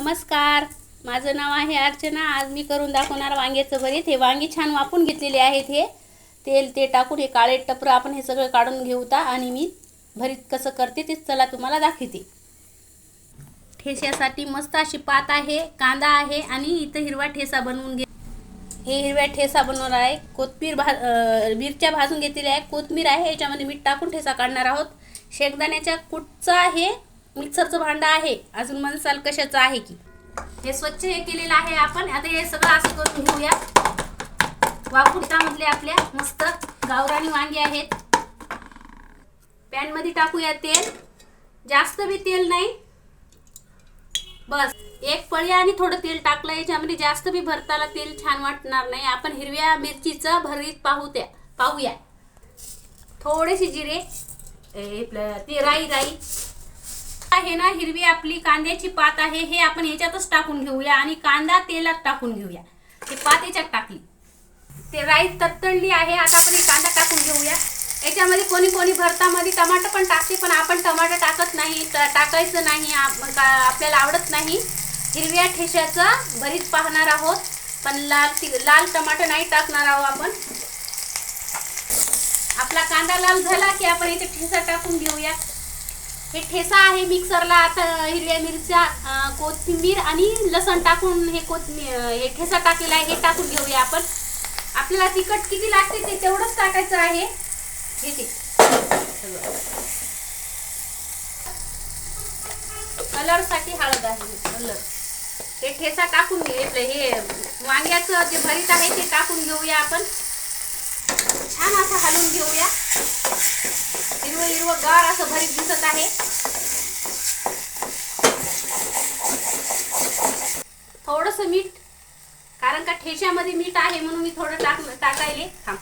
नमस्कार. माझं नाव आहे अर्चना. आज मी करून दाखवणार वांग्याचं भरीत. हे वांगी छान वापून घेतलेले आहेत हे. तेल ते टाकून हे काळे टपरं आपण हे सगळं काढून घेऊता आणि मी भरीत कसं करते ते चला तुम्हाला दाखवते. ठेस्यासाठी मस्त अशी पात आहे कांदा आहे आणि इथं हिरवा ठेसा बनवून घे हे हिरव्या ठेसा बनवणार आहे. कोथमीर भा मिरच्या भाजून घेतलेल्या आहे कोथमीर आहे. याच्यामध्ये मीठ टाकून ठेसा काढणार आहोत. शेंगदाण्याच्या कुटचा आहे. मिक्सरचं भांडं आहे. अजून मनसाल कशाचं आहे की? हे स्वच्छ हे केलेलं आहे आपण. आता हे सगळं असं करून घेऊया. वाकुटामधले आपल्या मस्त गावरानी वांगे आहेत. पॅनमध्ये टाकूया तेल. जास्त बी तेल नाही. बस. एक पळी आणि थोडं तेल टाकलं याच्यामध्ये जास्त बी भरताला तेल छान वाटणार नाही. आपण हिरव्या मिरचीचं भरीत पाहू त्या पाहूया. थोडेसे जिरे. ते राई राई. आहे ना हिरवी आपली कांद्याची पात आहे हे आपण याच्यातच टाकून घेऊया आणि कांदा तेलात टाकून घेऊया. हे पात याच्यात टाकली. ते राईस तत्तळली आहे आता आपण हे कांदा टाकून घेऊया. याच्यामध्ये कोणी कोणी भरतामध्ये टमाटर पण टाकते पण आपण टमाटर टाकत नाही टाकायचं नाही आपल्याला आवडत नाही. हिरव्या ठेशाचं भरीत पाहणार आहोत पण लाल लाल टमाटर नाही टाकणार आहोत आपण. आपला कांदा लाल झाला की आपण इथे ठेसा टाकून घेऊया. हे ठेसा आहे मिक्सरला आता हिरव्या मिरच्या कोथिंबीर आणि लसण टाकून हे कोथिंबीर हे ठेसा टाकलेला आहे हे टाकून घेऊया आपण. आपल्याला तिखट किती लागते ते तेवढंच टाकायचं आहे. हे ते. हळद आहे कलर. हे ठेसा टाकून घे हे वांग्याचं जे भरीत आहे ते टाकून घेऊया आपण. छान असं हलवून घेऊया. हिरवगार असं भरीत दिसत आहे. थोडस मीठ कारण का ठेच्यामध्ये मीठ आहे म्हणून मी थोडं टाक टाकायले. थांब.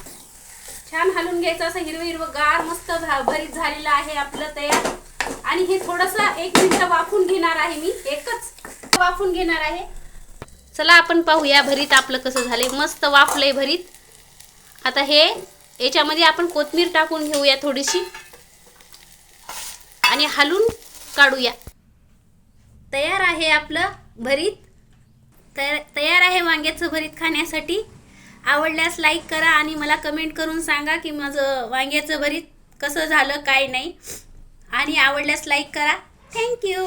छान हलून घ्यायचं असं हिरवं हिरवं गार मस्त भरीत झालेलं आहे आपलं तयार. आणि हे थोडस एक मिनिट वाफून घेणार आहे मी एकच वाफून घेणार आहे. चला आपण पाहूया भरीत आपलं कसं झालंय. मस्त वाफलंय भरीत. आता हे याच्यामध्ये आपण कोथमीर टाकून घेऊया थोडीशी. आणि हलून काढूया. तयार आहे आपलं भरीत. तयार तयार आहे वांग्याचं भरीत खाण्यासाठी. आवडल्यास लाईक करा आणि मला कमेंट करून सांगा की माझं वांग्याचं भरीत कसं झालं काय नाही. आणि आवडल्यास लाईक करा. थँक्यू